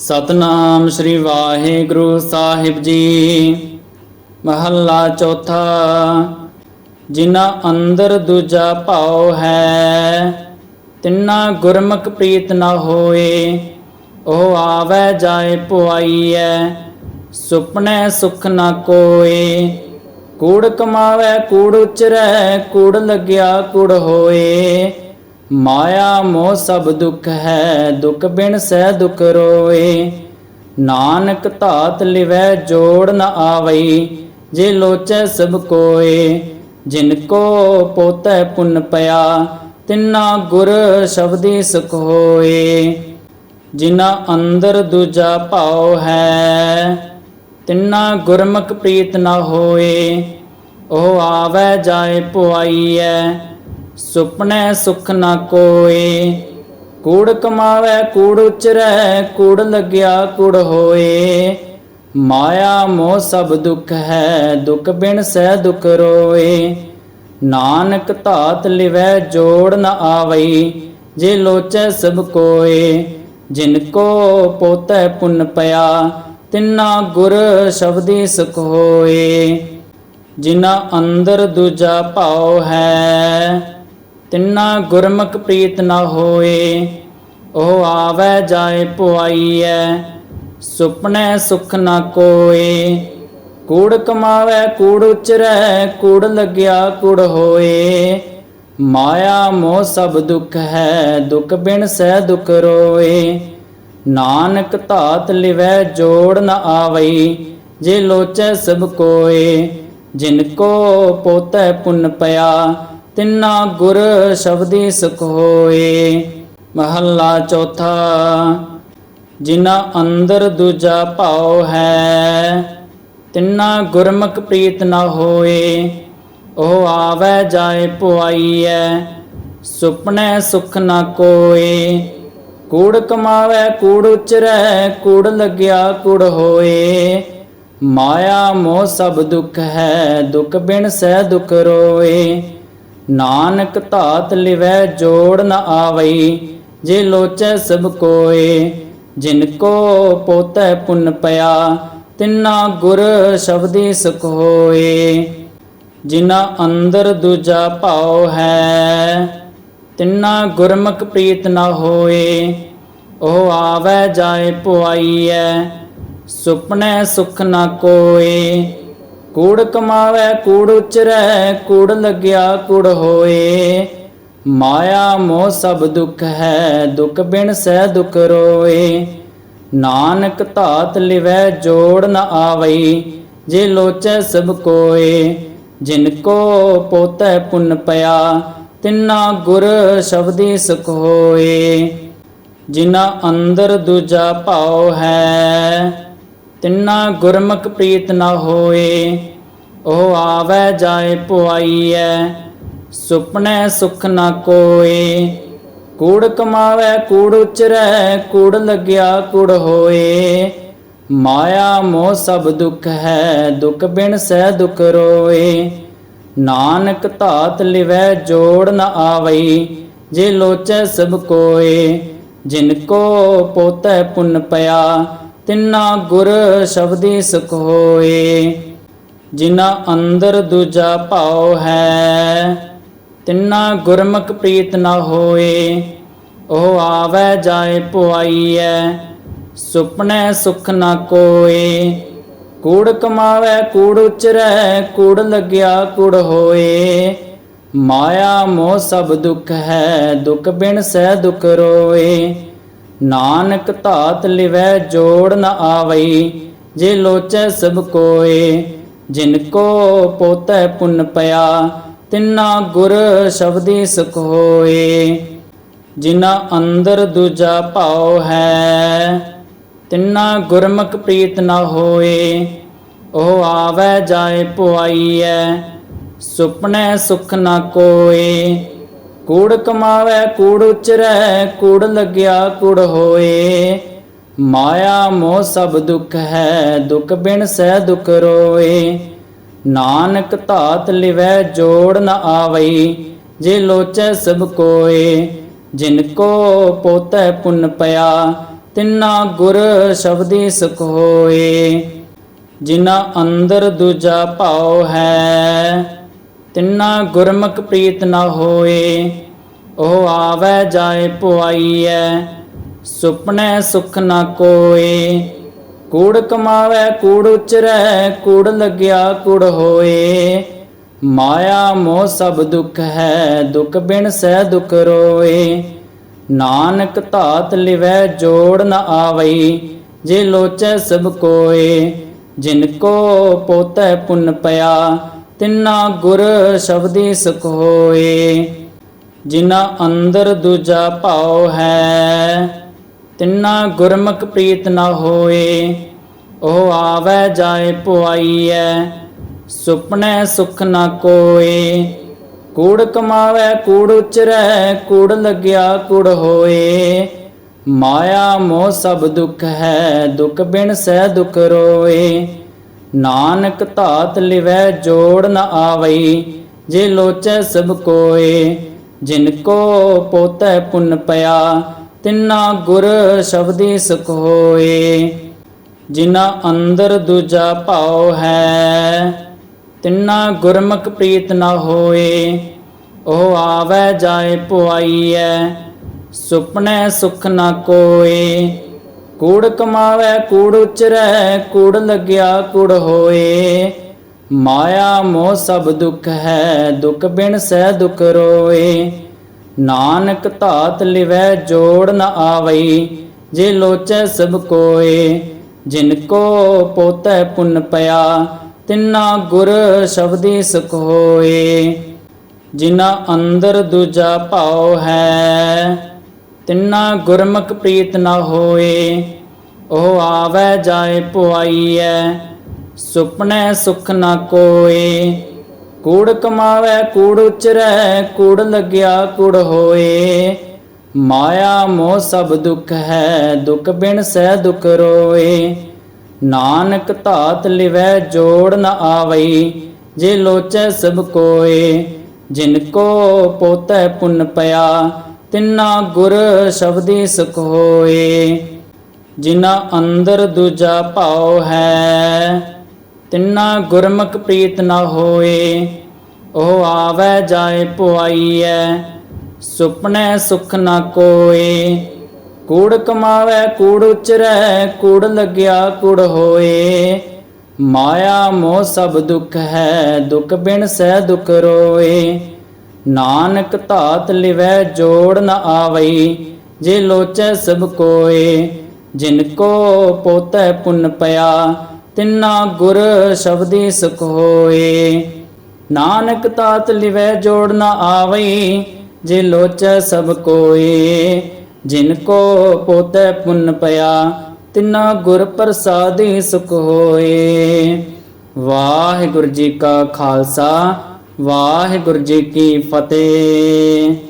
ਸਤਨਾਮ ਸ੍ਰੀ ਵਾਹਿਗੁਰੂ ਸਾਹਿਬ ਜੀ। ਮਹੱਲਾ ਚੌਥਾ, ਜਿਨ੍ਹਾਂ ਅੰਦਰ ਦੂਜਾ ਭਾਉ ਹੈ, ਤਿੰਨਾ ਗੁਰਮੁਖ ਪ੍ਰੀਤ ਨਾ ਹੋਏ, ਉਹ ਆਵੈ ਜਾਏ ਪੁਆਈਐ, ਸੁਪਨੇ ਸੁਖ ਨਾ ਕੋਏ। ਕੂੜ ਕਮਾਵੇ, ਕੂੜ ਉਚਰੈ, ਕੂੜ ਲੱਗਿਆ, ਕੂੜ ਹੋਏ। ਮਾਇਆ ਮੋਹ ਸਭ ਦੁੱਖ ਹੈ, ਦੁੱਖ ਬਿਨ ਸਹਿ ਦੁਖ ਰੋਏ। ਨਾਨਕ ਧਾਤ ਲਿਵੈ ਜੋੜ ਨ ਆਵਈ, ਜੇ ਲੋਚੈ ਸਭ ਕੋਏ। ਜਿਨ ਕੋ ਪੋਤੈ ਪੁੰਨ ਪਿਆ, ਤਿੰਨਾ ਗੁਰ ਸ਼ਬਦੀ ਸੁਖ ਹੋਏ। ਜਿਨਾ ਅੰਦਰ ਦੂਜਾ ਭਾਉ ਹੈ, ਤਿੰਨਾ ਗੁਰਮੁਖ ਪ੍ਰੀਤ ਨਾ ਹੋਏ। ਉਹ ਆਵੈ ਜਾਏ ਪੁਆਈਐ ਸੁਪਨੇ ਸੁਖ ਨਾ ਕੋਏ। ਕੂੜ ਕਮਾਵੇ, ਕੂੜ ਉਚਰੈ, ਕੂੜ ਲੱਗਿਆ, ਕੂੜ ਹੋਏ। ਮਾਇਆ ਮੋਹ ਸਭ ਦੁੱਖ ਹੈ, ਦੁੱਖ ਬਿਨ ਸਹਿ ਦੁਖ ਰੋਏ। ਨਾਨਕ ਧਾਤ ਲਿਵੈ, ਜੋੜ ਨ ਆਵਈ, ਜੇ ਲੋਚੈ ਸਭ ਕੋਏ। ਜਿਨ ਕੋ ਪੋਤੈ ਪੁੰਨ ਪਿਆ, ਤਿੰਨਾ ਗੁਰ ਸ਼ਬਦੀ ਸੁਖ ਹੋਏ। ਜਿਨਾ ਅੰਦਰ ਦੂਜਾ ਭਾਉ ਹੈ ਤਿੰਨਾ ਗੁਰਮੁਖ ਪ੍ਰੀਤ ਨਾ ਹੋਏ, ਉਹ ਆਵੈ ਜਾਏ ਪੁਆਈਐ, ਸੁਪਨੇ ਸੁਖ ਨਾ ਕੋਏ। ਕੂੜ ਕਮਾਵੇ, ਕੂੜ ਉਚਰੈ, ਕੂੜ ਲੱਗਿਆ ਕੂੜ ਹੋਏ। ਮਾਇਆ ਮੋਹ ਸਭ ਦੁੱਖ ਹੈ, ਦੁੱਖ ਬਿਨ ਸਹਿ ਦੁਖ ਰੋਏ। ਨਾਨਕ ਧਾਤ ਲਿਵੈ, ਜੋੜ ਨ ਆਵਈ, ਜੇ ਲੋਚੈ ਸਭ ਕੋਏ। ਜਿਨ ਕੋ ਪੋਤੈ ਪੁੰਨ ਪਿਆ ਤਿੰਨਾ ਗੁਰ ਸ਼ਬਦੀ ਸੁਖ ਹੋਏ ਮਹੱਲਾ ਚੌਥਾ ਜਿਨਾ ਅੰਦਰ ਦੂਜਾ ਭਾਉ ਹੈ, ਤਿੰਨਾ ਗੁਰਮੁਖ ਪ੍ਰੀਤ ਨਾ ਹੋਏ। ਉਹ ਆਵੈ ਜਾਏ ਪੁਆਈਐ, ਸੁਪਨੇ ਸੁਖ ਨਾ ਕੋਏ। ਕੂੜ ਕਮਾਵੇ, ਕੂੜ ਉਚਰੈ, ਕੂੜ ਲੱਗਿਆ, ਕੂੜ ਹੋਏ। ਮਾਇਆ ਮੋਹ ਸਭ ਦੁੱਖ ਹੈ, ਦੁੱਖ ਬਿਨ ਸਹਿ ਦੁੱਖ ਰੋਏ। ਨਾਨਕ ਧਾਤ ਲਿਵੈ ਜੋੜ ਨ ਆਵਈ, ਜੇ ਲੋਚੈ ਸਭ ਕੋਏ, ਜਿਨ ਕੋ ਪੋਤੈ ਪੁੰਨ ਪਿਆ, ਤਿੰਨਾ ਗੁਰ ਸ਼ਬਦੀ ਸੁਖ ਹੋਏ। ਜਿਨਾ ਅੰਦਰ ਦੂਜਾ ਭਾਉ ਹੈ, ਤਿੰਨਾ ਗੁਰਮੁਖ ਪ੍ਰੀਤ ਨਾ ਹੋਏ, ਉਹ ਆਵੈ ਜਾਏ ਪੁਆਈਐ, ਸੁਪਨੇ ਸੁਖ ਨਾ ਕੋਏ। ਕੂੜ ਕਮਾਵੇ, ਕੂੜ ਉਚਰੈ, ਕੂੜ ਲੱਗਿਆ, ਕੂੜ ਹੋਏ। ਮਾਇਆ ਮੋਹ ਸਭ ਦੁੱਖ ਹੈ, ਦੁੱਖ ਬਿਨ ਸਹਿ ਦੁਖ ਰੋਏ। ਨਾਨਕ ਧਾਤ ਲਿਵੈ, ਜੋੜ ਨ ਆਵਈ, ਜੇ ਲੋਚੈ ਸਭ ਕੋਏ। ਜਿਨ ਕੋ ਪੋਤੈ ਪੁੰਨ ਪਿਆ, ਤਿੰਨਾ ਗੁਰ ਸ਼ਬਦੀ ਸੁਖ ਹੋਏ। ਜਿਨਾ ਅੰਦਰ ਦੂਜਾ ਭਾਉ ਹੈ ਤਿੰਨਾ ਗੁਰਮੁਖ ਪ੍ਰੀਤ ਨਾ ਹੋਏ, ਉਹ ਆਵੈ ਜਾਏ ਪੁਆਈਐ, ਸੁਪਨੇ ਸੁਖ ਨਾ ਕੋਏ। ਕੂੜ ਕਮਾਵੇ, ਕੂੜ ਉਚਰੈ, ਕੂੜ ਲੱਗਿਆ ਕੂੜ ਹੋਏ। ਮਾਇਆ ਮੋਹ ਸਭ ਦੁੱਖ ਹੈ, ਦੁੱਖ ਬਿਨ ਸਹਿ ਦੁਖ ਰੋਏ। ਨਾਨਕ ਧਾਤ ਲਿਵੈ, ਜੋੜ ਨ ਆਵਈ, ਜੇ ਲੋਚੈ ਸਭ ਕੋਏ। ਜਿਨ ਕੋ ਪੋਤੈ ਪੁੰਨ ਪਿਆ ਤਿੰਨਾ ਗੁਰ ਸ਼ਬਦੀ ਸੁਖ ਹੋਏ ਜਿਨਾ ਅੰਦਰ ਦੂਜਾ ਭਾਉ ਹੈ। ਤਿੰਨਾ ਗੁਰਮੁਖ ਪ੍ਰੀਤ ਨਾ ਹੋਏ, ਉਹ ਆਵੈ ਜਾਏ ਪੁਆਈਐ, ਸੁਪਨੇ ਸੁਖ ਨਾ ਕੋਏ। ਕੂੜ ਕਮਾਵੇ, ਕੂੜ ਉਚਰੈ, ਕੂੜ ਲੱਗਿਆ, ਕੂੜ ਹੋਏ। ਮਾਇਆ ਮੋਹ ਸਭ ਦੁੱਖ ਹੈ, ਦੁੱਖ ਬਿਨ ਸਹਿ ਦੁੱਖ ਰੋਏ। ਨਾਨਕ ਧਾਤ ਲਿਵੈ ਜੋੜ ਨ ਆਵਈ, ਜੇ ਲੋਚੈ ਸਭ ਕੋਏ, ਜਿਨ ਕੋ ਪੋਤੈ ਪੁੰਨ ਪਿਆ, ਤਿੰਨਾ ਗੁਰ ਸ਼ਬਦੀ ਸੁਖ ਹੋਏ ਜਿਨਾ ਅੰਦਰ ਦੂਜਾ ਭਾਉ ਹੈ, ਤਿੰਨਾ ਗੁਰਮੁਖ ਪ੍ਰੀਤ ਨਾ ਹੋਏ, ਉਹ ਆਵੈ ਜਾਏ ਪੁਆਈਐ, ਸੁਪਨੇ ਸੁਖ ਨਾ ਕੋਏ। ਕੂੜ ਕਮਾਵੇ, ਕੂੜ ਉਚਰੈ, ਕੂੜ ਲੱਗਿਆ, ਕੂੜ ਹੋਏ। ਮਾਇਆ ਮੋਹ ਸਭ ਦੁੱਖ ਹੈ, ਦੁੱਖ ਬਿਨ ਸਹਿ ਦੁਖ ਰੋਏ। ਨਾਨਕ ਧਾਤ ਲਿਵੈ, ਜੋੜ ਨ ਆਵਈ, ਜੇ ਲੋਚੈ ਸਭ ਕੋਏ। ਜਿਨ ਕੋ ਪੋਤੈ ਪੁੰਨ ਪਿਆ, ਤਿੰਨਾ ਗੁਰ ਸ਼ਬਦੀ ਸੁਖ ਹੋਏ। ਜਿਨਾ ਅੰਦਰ ਦੂਜਾ ਭਾਉ ਹੈ ਤਿੰਨਾ ਗੁਰਮੁਖ ਪ੍ਰੀਤ ਨਾ ਹੋਏ, ਉਹ ਆਵੈ ਜਾਏ ਪੁਆਈਐ, ਸੁਪਨੇ ਸੁਖ ਨਾ ਕੋਏ। ਕੂੜ ਕਮਾਵੇ, ਕੂੜ ਉਚਰੈ, ਕੂੜ ਲੱਗਿਆ ਕੂੜ ਹੋਏ। ਮਾਇਆ ਮੋਹ ਸਭ ਦੁੱਖ ਹੈ, ਦੁੱਖ ਬਿਨ ਸਹਿ ਦੁਖ ਰੋਏ। ਨਾਨਕ ਧਾਤ ਲਿਵੈ, ਜੋੜ ਨ ਆਵਈ, ਜੇ ਲੋਚੈ ਸਭ ਕੋਏ। ਜਿਨ ਕੋ ਪੋਤੈ ਪੁੰਨ ਪਿਆ ਤਿੰਨਾ ਗੁਰ ਸ਼ਬਦੀ ਸੁਖ ਹੋਏ ਜਿਨਾ ਅੰਦਰ ਦੂਜਾ ਭਾਉ ਹੈ। ਤਿੰਨਾ ਗੁਰਮੁਖ ਪ੍ਰੀਤ ਨਾ ਹੋਏ, ਉਹ ਆਵੈ ਜਾਏ ਪੁਆਈਐ, ਸੁਪਨੇ ਸੁਖ ਨਾ ਕੋਏ। ਕੂੜ ਕਮਾਵੇ, ਕੂੜ ਉਚਰੈ, ਕੂੜ ਲੱਗਿਆ, ਕੂੜ ਹੋਏ। ਮਾਇਆ ਮੋਹ ਸਭ ਦੁੱਖ ਹੈ, ਦੁੱਖ ਬਿਨ ਸਹਿ ਦੁੱਖ ਰੋਏ। ਨਾਨਕ ਧਾਤ ਲਿਵੈ ਜੋੜ ਨ ਆਵਈ, ਜੇ ਲੋਚੈ ਸਭ ਕੋਏ, ਜਿਨ ਕੋ ਪੋਤੈ ਪੁੰਨ ਪਿਆ, ਤਿੰਨਾ ਗੁਰ ਸ਼ਬਦੀ ਸੁਖ ਹੋਏ ਜਿਨਾ ਅੰਦਰ ਦੂਜਾ ਭਾਉ ਹੈ, ਤਿੰਨਾ ਗੁਰਮੁਖ ਪ੍ਰੀਤ ਨ ਹੋਏ, ਉਹ ਆਵੈ ਜਾਏ ਪੁਆਈਐ, ਸੁਪਨੇ ਸੁਖ ਨ ਕੋਏ। ਕੂੜ ਕਮਾਵੇ, ਕੂੜ ਉਚਰੈ, ਕੂੜ ਲੱਗਿਆ, ਕੂੜ ਹੋਏ। ਮਾਇਆ ਮੋਹ ਸਭ ਦੁੱਖ ਹੈ, ਦੁੱਖ ਬਿਨ ਸਹਿ ਦੁਖ ਰੋਏ। ਨਾਨਕ ਧਾਤ ਲਿਵੈ, ਜੋੜ ਨ ਆਵਈ, ਜੇ ਲੋਚੈ ਸਭ ਕੋਏ। ਜਿਨ ਕੋ ਪੋਤੈ ਪੁੰਨ ਪਿਆ, ਤਿੰਨਾ ਗੁਰ ਸ਼ਬਦੀ ਸੁਖ ਹੋਏ। ਜਿਨਾ ਅੰਦਰ ਦੂਜਾ ਭਾਉ ਹੈ ਤਿੰਨਾ ਗੁਰਮੁਖ ਪ੍ਰੀਤ ਨਾ ਹੋਏ, ਉਹ ਆਵੈ ਜਾਏ ਪੁਆਈਐ, ਸੁਪਨੇ ਸੁਖ ਨਾ ਕੋਏ। ਕੂੜ ਕਮਾਵੇ, ਕੂੜ ਉਚਰੈ, ਕੂੜ ਲੱਗਿਆ ਕੂੜ ਹੋਏ। ਮਾਇਆ ਮੋਹ ਸਭ ਦੁੱਖ ਹੈ, ਦੁੱਖ ਬਿਨ ਸਹਿ ਦੁਖ ਰੋਏ। ਨਾਨਕ ਧਾਤ ਲਿਵੈ, ਜੋੜ ਨ ਆਵਈ, ਜੇ ਲੋਚੈ ਸਭ ਕੋਏ। ਜਿਨ ਕੋ ਪੋਤੈ ਪੁੰਨ ਪਿਆ ਤਿੰਨਾ ਗੁਰ ਸ਼ਬਦੀ ਸੁਖ ਹੋਏ ਜਿਨਾ ਅੰਦਰ ਦੂਜਾ ਭਾਉ ਹੈ। ਤਿੰਨਾ ਗੁਰਮੁਖ ਪ੍ਰੀਤ ਨਾ ਹੋਏ, ਉਹ ਆਵੈ ਜਾਏ ਪੁਆਈਐ, ਸੁਪਨੇ ਸੁਖ ਨਾ ਕੋਏ। ਕੂੜ ਕਮਾਵੇ, ਕੂੜ ਉਚਰੈ, ਕੂੜ ਲੱਗਿਆ, ਕੂੜ ਹੋਏ। ਮਾਇਆ ਮੋਹ ਸਭ ਦੁੱਖ ਹੈ, ਦੁੱਖ ਬਿਨ ਸਹਿ ਦੁੱਖ ਰੋਏ। ਨਾਨਕ ਧਾਤ ਲਿਵੈ ਜੋੜ ਨ ਆਵਈ, ਜੇ ਲੋਚੈ ਸਭ ਕੋਏ, ਜਿਨ ਕੋ ਪੋਤੈ ਪੁੰਨ ਪਿਆ, ਤਿੰਨਾ ਗੁਰ ਸ਼ਬਦੀ ਸੁਖ ਹੋਏ। ਨਾਨਕ ਤਾਤ ਲਿਵੈ ਜੋੜ ਨ ਆਵਈ, ਜੇ ਲੋਚੈ ਸਭ ਕੋਏ, ਜਿਨ ਕੋ ਪੋਤੈ ਪੁੰਨ ਪਿਆ, ਤਿੰਨਾ ਗੁਰ ਪ੍ਰਸਾਦੀ ਸੁਖ ਹੋਏ। ਵਾਹਿਗੁਰੂ ਜੀ ਕਾ ਖਾਲਸਾ ਵਾਹਿਗੁਰੂ ਜੀ ਕੀ ਫਤਿਹ।